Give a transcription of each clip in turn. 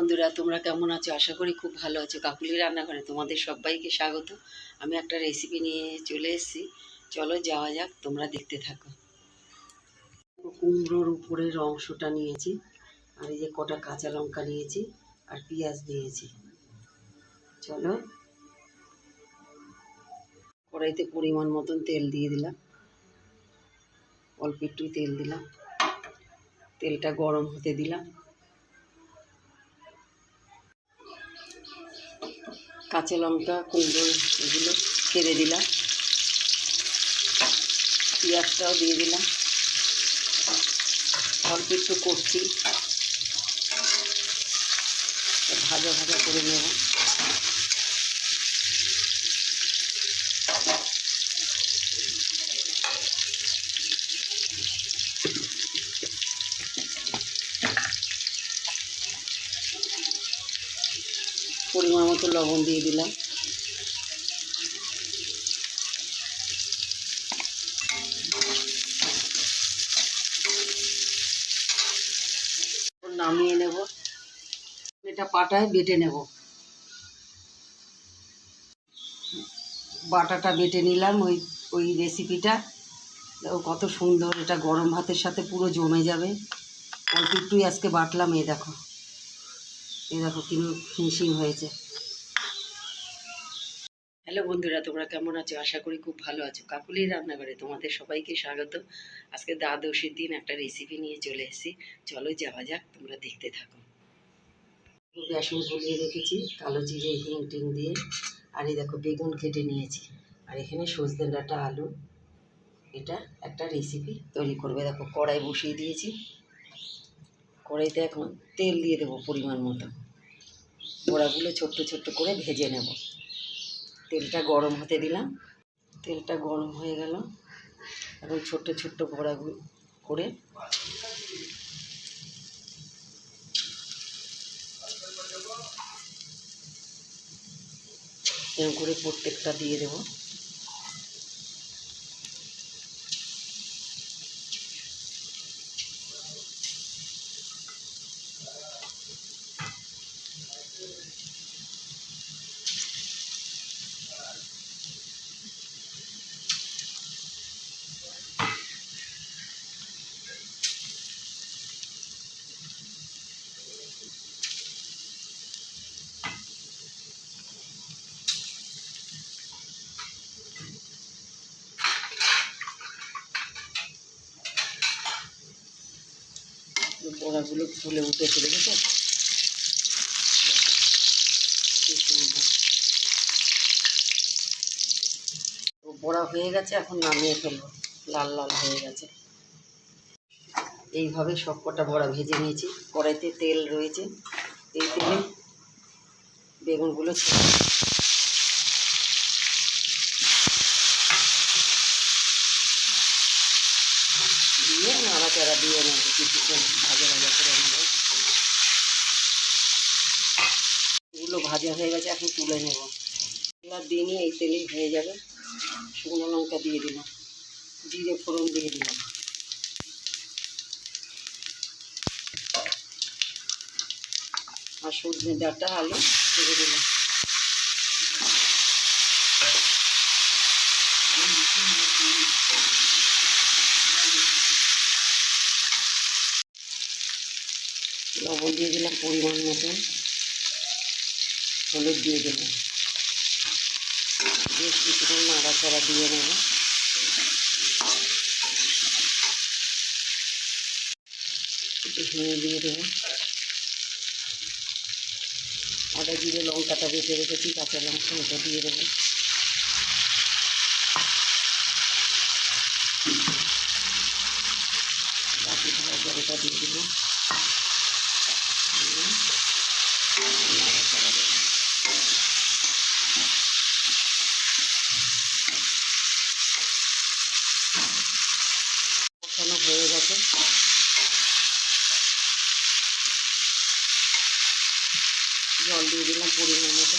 বন্ধুরা, তোমরা কেমন আছো? আশা করি খুব ভালো আছো। কাকুলি রান্নাঘরে তোমাদের সবাইকে স্বাগত। আমি একটা রেসিপি নিয়ে চলে এসেছি। চলো যাওয়া যাক, তোমরা দেখতে থাকো। কুমড়োর উপরের অংশটা নিয়েছি, আর এই যে কটা কাঁচা লঙ্কা নিয়েছি, আর পেঁয়াজ নিয়েছি। চলো। কড়াইতে পরিমাণ মতন তেল দিয়ে দিলাম। অল্প একটু তেল দিলাম। তেলটা গরম হতে দিলাম। কাঁচা লঙ্কা, কুমড়ো এগুলো কেড়ে দিলাম। পেঁয়াজটাও দিয়ে দিলাম। অল্প একটু করছি। ভাজা ভাজা করে নেব। মতো লবণ দিয়ে দিলাম। নামিয়ে নেব। এটা পাটায় বেটে নেব। বাটাটা বেটে নিলাম ওই ওই রেসিপিটা কত সুন্দর, এটা গরম ভাতের সাথে পুরো জমে যাবে। অল্প একটুই আজকে বাটলাম, এই দেখো। এই দেখো কি ফিনিশিং হয়েছে। হ্যালো বন্ধুরা, তোমরা কেমন আছো? আশা করি খুব ভালো আছো। কাকুলির রান্নাঘরে তোমাদের সবাইকে স্বাগত। আজকে দ্বাদশীর দিন, একটা রেসিপি নিয়ে চলে এসেছি। চলো যাওয়া যাক, তোমরা দেখতে থাকো। বেসন গলিয়ে রেখেছি, কালো জিরে, হিং টিং দিয়ে। আর এই দেখো, বেগুন কেটে নিয়েছি। আর এখানে সজনে ডাঁটা আলু। এটা একটা রেসিপি তৈরি করবে। দেখো, কড়াই বসিয়ে দিয়েছি। কড়াইতে এখন তেল দিয়ে দেবো পরিমাণ মতো। বড়াগুলো ছোট্ট ছোট্ট করে ভেজে নেব। তেলটা গরম হতে দিলাম। তেলটা গরম হয়ে গেল। এখন ছোট্ট ছোট্ট বড়া করে এরকম করে প্রত্যেকটা দিয়ে দেবো। বড়াগুলো ফুলে উঠেছে দেখেছ? বড়া হয়ে গেছে, এখন নামিয়ে ফেলব। লাল লাল হয়ে গেছে। এইভাবে সব কটা বড়া ভেজে নিয়েছি। কড়াইতে তেল রয়েছে। এই তেলে বেগুনগুলো ছেড়ে দিই। দিয়ে নেব কিছুক্ষণ ভাজা ভাজা করে নেব। এগুলো ভাজা হয়ে গেছে, এখন তুলে নেব। এবার দিয়ে নিয়ে এই তেলেই হয়ে যাবে। শুকনো লঙ্কা দিয়ে দিলাম। জিরে ফোড়ন দিয়ে দিলাম। আর সজনে ডাঁটা আলু ছেড়ে দিলাম। লবণ দিয়ে দিলাম পরিমাণ মতন। হলুদ দিয়ে দিলাম। বেশ কিছুক্ষণ নাড়াচাড়া দিয়ে নেব। হিঙে দিয়ে দেবো। আদা জিরে, লঙ্কাটা বেটে রেখেছি, কাঁচা লঙ্কা ওটা দিয়ে দেবো। বাকি ধরা জলটা দিয়ে দেবো দিয়েছে জল দিয়ে দিলাম পরিমাণ মতো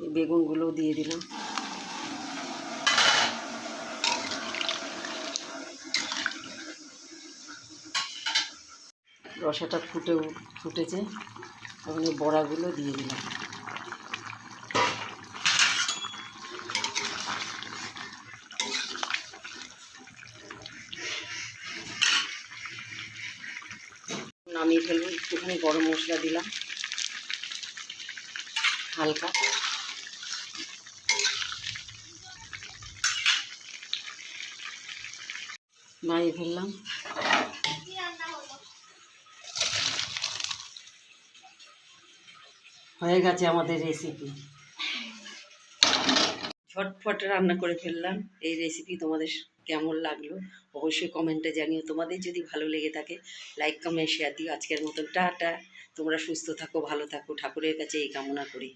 এই বেগুনগুলোও দিয়ে দিলাম। রসাটা ফুটে ফুটেছে। আমি বড়াগুলো দিয়ে দিলাম। ফেলব একটুখানি গরম মশলা দিলাম। হালকা। নামিয়ে ফেললাম। হয়ে গেছে আমাদের রেসিপি ঝটফট রান্না করে ফেললাম। এই রেসিপি তোমাদের কেমন লাগল, অবশ্যই কমেন্টে জানিও। তোমাদের যদি ভালো লেগে থাকে লাইক কমেন্ট শেয়ার দিও। আজকের মতন টাটা। তোমরা সুস্থ থাকো, ভালো থাকো। ঠাকুরের কাছে এই কামনা করি।